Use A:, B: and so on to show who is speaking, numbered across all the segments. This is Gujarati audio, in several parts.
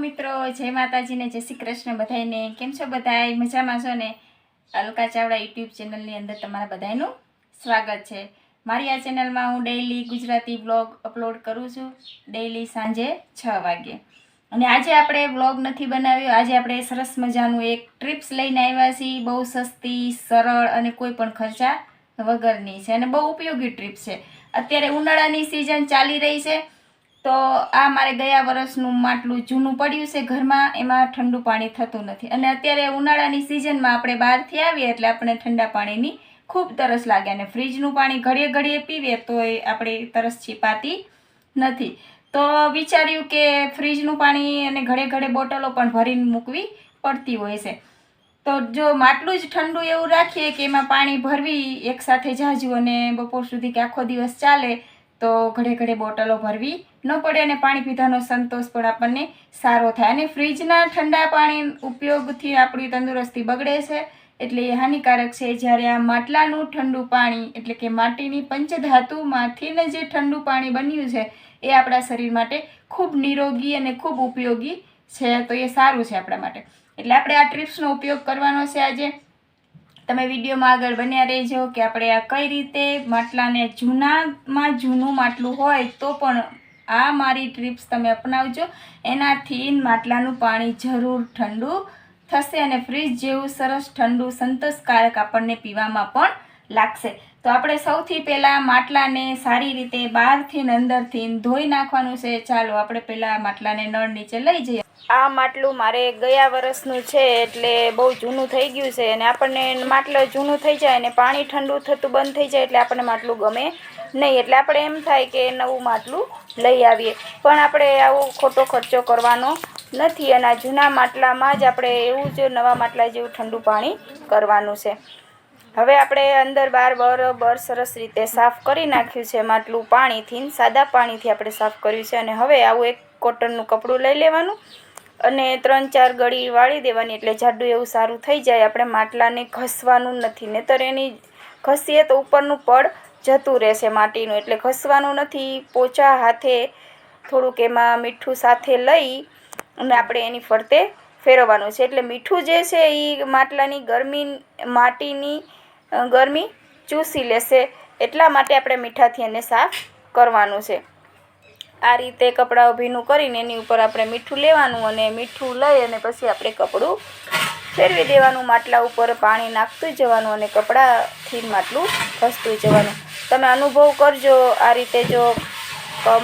A: મિત્રો, જય માતાજીને, જય શ્રી કૃષ્ણ બધાને કેમ છો બધા મજામાં છો ને? અલકા ચાવડા યુટ્યુબ ચેનલની અંદર તમારા બધાનું સ્વાગત છે. મારી આ ચેનલમાં હું ડેઈલી ગુજરાતી બ્લોગ અપલોડ કરું છું ડેઈલી સાંજે છ વાગે. અને આજે આપણે બ્લોગ નથી બનાવ્યો. આજે આપણે સરસ મજાનું એક ટ્રીપ્સ લઈને આવ્યા છીએ. બહુ સસ્તી, સરળ અને કોઈ પણ ખર્ચા વગરની છે અને બહુ ઉપયોગી ટ્રીપ છે. અત્યારે ઉનાળાની સિઝન ચાલી રહી છે. તો આ મારે ગયા વર્ષનું માટલું જૂનું પડ્યું છે ઘરમાં, એમાં ઠંડુ પાણી થતું નથી. અને અત્યારે ઉનાળાની સિઝનમાં આપણે બહારથી આવીએ એટલે આપણે ઠંડા પાણીની ખૂબ તરસ લાગે અને ફ્રીજનું પાણી ઘડીએ ઘડીએ પીવીએ તો એ આપણે તરસ છીપાતી નથી. તો વિચાર્યું કે ફ્રીજનું પાણી અને ઘડે ઘડે બોટલો પણ ભરીને મૂકવી પડતી હોય છે. તો જો માટલું જ ઠંડુ એવું રાખીએ કે એમાં પાણી ભરવી એકસાથે જાજુ અને બપોર સુધી કે આખો દિવસ ચાલે, તો ઘડે ઘડે બોટલો ભરવી ન પડે અને પાણી પીધાનો સંતોષ પણ આપણને સારો થાય. અને ફ્રીજના ઠંડા પાણી ઉપયોગથી આપણી તંદુરસ્તી બગડે છે, એટલે એ હાનિકારક છે. જ્યારે આ માટલાનું ઠંડુ પાણી, એટલે કે માટીની પંચધાતુમાંથીને જે ઠંડુ પાણી બન્યું છે, એ આપણા શરીર માટે ખૂબ નિરોગી અને ખૂબ ઉપયોગી છે. તો એ સારું છે આપણા માટે. એટલે આપણે આ ટ્રીપ્સનો ઉપયોગ કરવાનો છે આજે. તમે વિડીયોમાં આગળ બન્યા રહેજો કે આપણે આ કઈ રીતે માટલાને જૂનામાં જૂનું માટલું હોય તો પણ આ મારી ટ્રીપ્સ તમે અપનાવજો. એનાથી માટલાનું પાણી જરૂર ઠંડુ થશે અને ફ્રીજ જેવું સરસ ઠંડુ સંતોષકારક આપણને પીવામાં પણ લાગશે. તો આપણે સૌથી પહેલાં માટલાને સારી રીતે બહારથી અંદરથી ધોઈ નાખવાનું છે. ચાલો આપણે પહેલાં માટલાને નળ નીચે લઈ જઈએ. આ માટલું મારે ગયા વર્ષનું છે એટલે બહુ જૂનું થઈ ગયું છે અને આપણને માટલું જૂનું થઈ જાય અને પાણી ઠંડુ થતું બંધ થઈ જાય એટલે આપણને માટલું ગમે નહીં, એટલે આપણે એમ થાય કે નવું માટલું લઈ આવીએ. પણ આપણે આવો ખોટો ખર્ચો કરવાનો નથી અને જૂના માટલામાં જ આપણે એવું જ નવા માટલા જેવું ઠંડુ પાણી કરવાનું છે. હવે આપણે અંદર બાર બરોબર સરસ રીતે સાફ કરી નાખ્યું છે માટલું પાણીથી, સાદા પાણીથી આપણે સાફ કર્યું છે અને હવે આવું એક કોટનનું કપડું લઈ લેવાનું અને ત્રણ, ચાર ગળી વાળી દેવાની એટલે જાડું એવું સારું થઈ જાય. આપણે માટલાને ઘસવાનું નથી, નહીતર એની ઘસીએ તો ઉપરનું પડ જતું રહેશે માટીનું. એટલે ઘસવાનું નથી. પોચા હાથે થોડુંક એમાં મીઠું સાથે લઈ અને આપણે એની ફરતે ફેરવવાનું છે. એટલે મીઠું જે છે એ માટલાની ગરમી, માટીની ગરમી ચૂસી લેશે. એટલા માટે આપણે મીઠાથી એને સાફ કરવાનું છે. આ રીતે કપડાઓ ભીનું કરીને એની ઉપર આપણે મીઠું લેવાનું અને મીઠું લઈ અને પછી આપણે કપડું ફેરવી દેવાનું. માટલા ઉપર પાણી નાખતું જવાનું અને કપડાથી માટલું ઘસતું જવાનું. તમે અનુભવ કરજો આ રીતે જો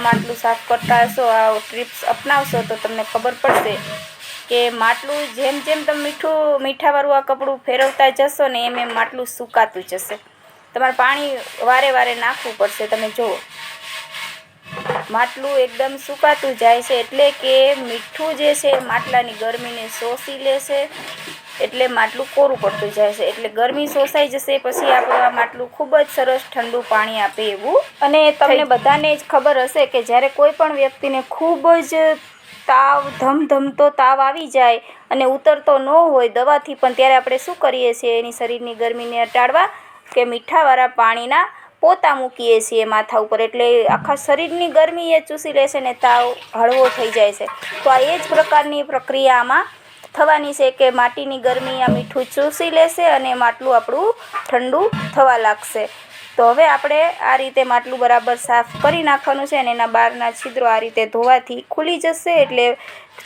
A: માટલું સાફ કરતા હશો આ ટ્રીપ્સ અપનાવશો તો તમને ખબર પડશે કે માટલું જેમ જેમ તમે મીઠું, મીઠાવાળું આ કપડું ફેરવતા જશો ને એમ એમ માટલું સુકાતું જશે. તમારે પાણી વારે વારે નાખવું પડશે, તમે જુઓ. માટલું એકદમ સુકાતું જાય છે એટલે કે મીઠું જે છે, માટલાની ગરમીને શોષી લેશે એટલે માટલું કોરું પડતું જાય છે. એટલે ગરમી શોષાઈ જશે પછી આપણું આ માટલું ખૂબ જ સરસ ઠંડુ પાણી આપે એવું અને તમને બધાને જ ખબર હશે કે જ્યારે કોઈ પણ વ્યક્તિને ખૂબ જ તાવ ધમધમતો તાવ આવી જાય અને ઉતરતો ન હોય દવાથી પણ ત્યારે આપણે શું કરીએ છીએ? એની શરીરની ગરમીને અટાડવા કે મીઠાવાળા પાણીના પોતા મૂકીએ છીએ માથા ઉપર. એટલે આખા શરીરની ગરમી એ ચૂસી લેશે ને તાવ હળવો થઈ જાય છે. તો આ એ જ પ્રકારની પ્રક્રિયા આમાં થવાની છે કે માટીની ગરમી આ મીઠું ચૂસી લેશે અને માટલું આપણું ઠંડુ થવા લાગશે. તો હવે આપણે આ રીતે માટલું બરાબર સાફ કરી નાખવાનું છે અને એના બહારના છિદ્રો આ રીતે ધોવાથી ખુલી જશે એટલે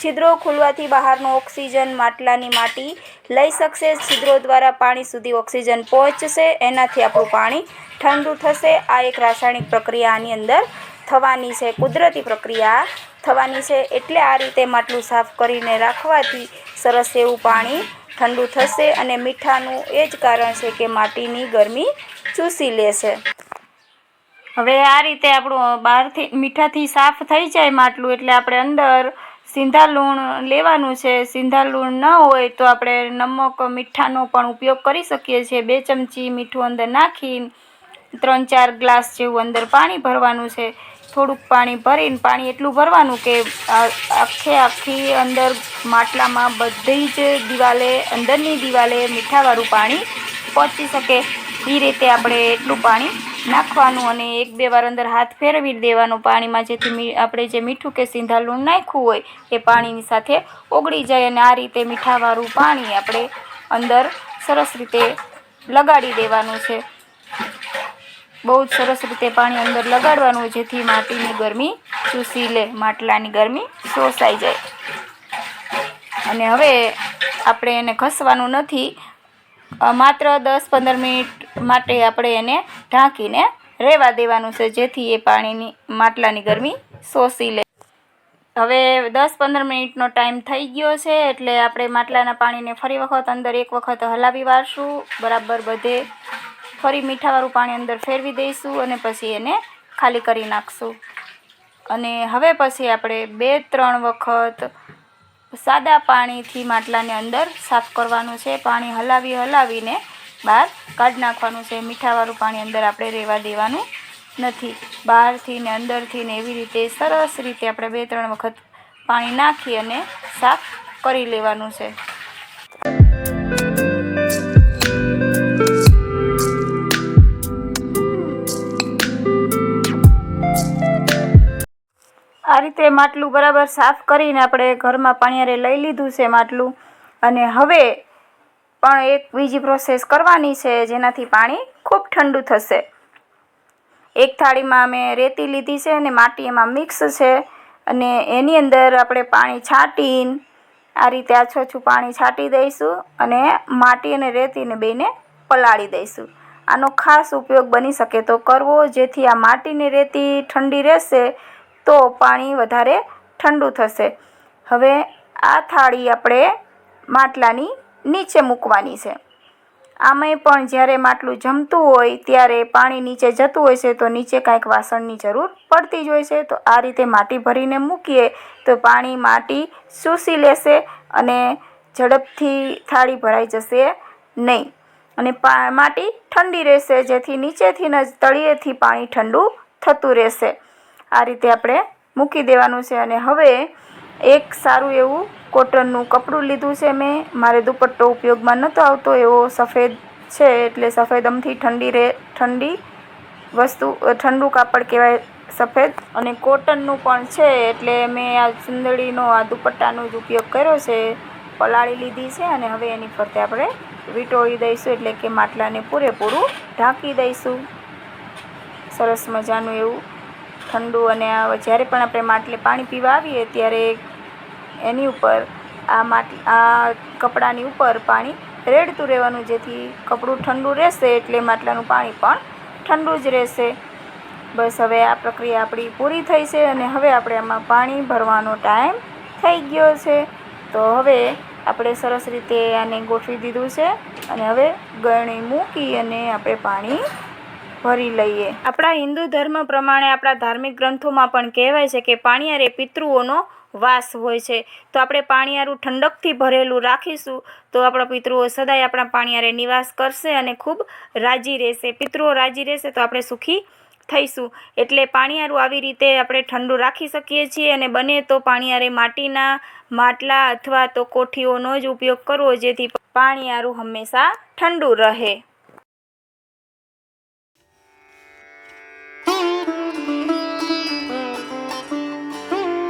A: છિદ્રો ખુલવાથી બહારનો ઓક્સિજન માટલાની માટી લઈ શકશે. છિદ્રો દ્વારા પાણી સુધી ઓક્સિજન પહોંચશે, એનાથી આપણું પાણી ઠંડુ થશે. આ એક રાસાયણિક પ્રક્રિયા આની અંદર થવાની છે, કુદરતી પ્રક્રિયા થવાની છે, એટલે આ રીતે માટલું સાફ કરીને રાખવાથી સરસ એવું પાણી ઠંડુ થશે અને મીઠાનું એ જ કારણ છે કે માટીની ગરમી ચૂસી લેશે. હવે આ રીતે આપણું બહારથી, મીઠાથી સાફ થઈ જાય માટલું, એટલે આપણે અંદર સિંધા લૂણ લેવાનું છે. સિંધા લૂણ ન હોય તો આપણે નમક, મીઠાનો પણ ઉપયોગ કરી શકીએ છીએ. બે ચમચી મીઠું અંદર નાખી ત્રણ ચાર ગ્લાસ જેવું અંદર પાણી ભરવાનું છે. થોડુંક પાણી ભરીને પાણી એટલું ભરવાનું કે આખે આખી અંદર માટલામાં બધી જ દિવાલે, અંદરની દિવાલે મીઠાવાળું પાણી પહોંચી શકે. એ રીતે આપણે એટલું પાણી નાખવાનું અને એક બે વાર અંદર હાથ ફેરવી દેવાનું પાણીમાં, જેથી આપણે જે મીઠું કે સિંધાલું નાખ્યું હોય, એ પાણીની સાથે ઓગળી જાય અને આ રીતે મીઠાવાળું પાણી આપણે અંદર સરસ રીતે લગાડી દેવાનું છે. બહુ જ સરસ રીતે પાણી અંદર લગાડવાનું જેથી માટીની ગરમી ચૂસી લે, માટલાની ગરમી શોષાઈ જાય. અને હવે આપણે એને ઘસવાનું નથી. માત્ર દસ પંદર મિનિટ માટે આપણે એને ઢાંકીને રહેવા દેવાનું છે, જેથી એ પાણીની, માટલાની ગરમી શોષી લે. હવે દસ પંદર મિનિટનો ટાઈમ થઈ ગયો છે, એટલે આપણે માટલાના પાણીને ફરી વખત અંદર એક વખત હલાવી વાળશું. બરાબર બધે ફરી મીઠાવાળું પાણી અંદર ફેરવી દઈશું અને પછી એને ખાલી કરી નાખશું. અને હવે પછી આપણે બે, ત્રણ વખત સાદા પાણીથી માટલાને અંદર સાફ કરવાનું છે. પાણી હલાવી, હલાવીને બહાર કાઢી નાખવાનું છે. મીઠાવાળું પાણી અંદર આપણે રહેવા દેવાનું નથી. બહારથી ને અંદરથી ને એવી રીતે સરસ રીતે આપણે બે, ત્રણ વખત પાણી નાખી અને સાફ કરી લેવાનું છે. આ રીતે માટલું બરાબર સાફ કરીને આપણે ઘરમાં પાણીયારે લઈ લીધું છે માટલું. અને હવે પણ એક બીજી પ્રોસેસ કરવાની છે, જેનાથી પાણી ખૂબ ઠંડુ થશે. એક થાળીમાં અમે રેતી લીધી છે અને માટી એમાં મિક્સ છે. અને એની અંદર આપણે પાણી છાંટીને આ રીતે આછું આછું પાણી છાંટી દઈશું અને માટી અને રેતીને બેને પલાળી દઈશું. આનો ખાસ ઉપયોગ બની શકે તો કરવો, જેથી આ માટીની રેતી ઠંડી રહેશે તો પાણી વધારે ઠંડુ થશે. હવે આ થાળી આપણે માટલાની નીચે મૂકવાની છે. આમાંય પણ જ્યારે માટલું જમતું હોય, ત્યારે પાણી નીચે જતું હોય છે, તો નીચે કાંઈક વાસણની જરૂર પડતી જ હોય છે. તો આ રીતે માટી ભરીને મૂકીએ, તો પાણી માટી શોષી લેશે અને ઝડપથી થાળી ભરાઈ જશે નહીં. અને પા, માટી ઠંડી રહેશે, જેથી નીચેથી જ તળિયેથી પાણી ઠંડુ થતું રહેશે. આ રીતે આપણે મૂકી દેવાનું છે અને હવે એક સારું એવું કોટનનું કપડું લીધું છે મેં. મારે દુપટ્ટો ઉપયોગમાં નહોતો આવતો, એવો સફેદ છે એટલે સફેદ અમથી ઠંડી રહે ઠંડી વસ્તુ ઠંડુ કાપડ કહેવાય સફેદ. અને કોટનનું પણ છે એટલે મેં આ ચુંદડીનો આ દુપટ્ટાનો જ ઉપયોગ કર્યો છે, પલાળી લીધી છે અને હવે એની ફરતે આપણે વીંટોળી દઈશું એટલે કે માટલાને પૂરેપૂરું ઢાંકી દઈશું. સરસ મજાનું એવું ઠંડુ અને જ્યારે પણ આપણે માટલે પાણી પીવા આવીએ ત્યારે એની ઉપર આ માટ આ કપડાની ઉપર પાણી રેડતું રહેવાનું, જેથી કપડું ઠંડુ રહેશે એટલે માટલાનું પાણી પણ ઠંડુ જ રહેશે. બસ હવે આ પ્રક્રિયા આપણી પૂરી થઈ છે અને હવે આપણે આમાં પાણી ભરવાનો ટાઈમ થઈ ગયો છે. તો હવે આપણે સરસ રીતે આને ગોઠવી દીધું છે અને હવે ગળણી મૂકી અને આપણે પાણી ભરી લઈએ. આપણા હિન્દુ ધર્મ પ્રમાણે આપણા ધાર્મિક ગ્રંથોમાં પણ કહેવાય છે કે પાણીયારે પિતૃઓનો વાસ હોય છે. તો આપણે પાણીયારું ઠંડકથી ભરેલું રાખીશું, તો આપણા પિતૃઓ સદાય આપણા પાણીયારે નિવાસ કરશે અને ખૂબ રાજી રહેશે. પિતૃઓ રાજી રહેશે તો આપણે સુખી થઈશું. એટલે પાણીયારું આવી રીતે આપણે ઠંડુ રાખી શકીએ છીએ અને બને તો પાણીયારે માટીના માટલા અથવા તો કોઠીઓનો જ ઉપયોગ કરવો, જેથી પાણીયારું હંમેશા ઠંડુ રહે.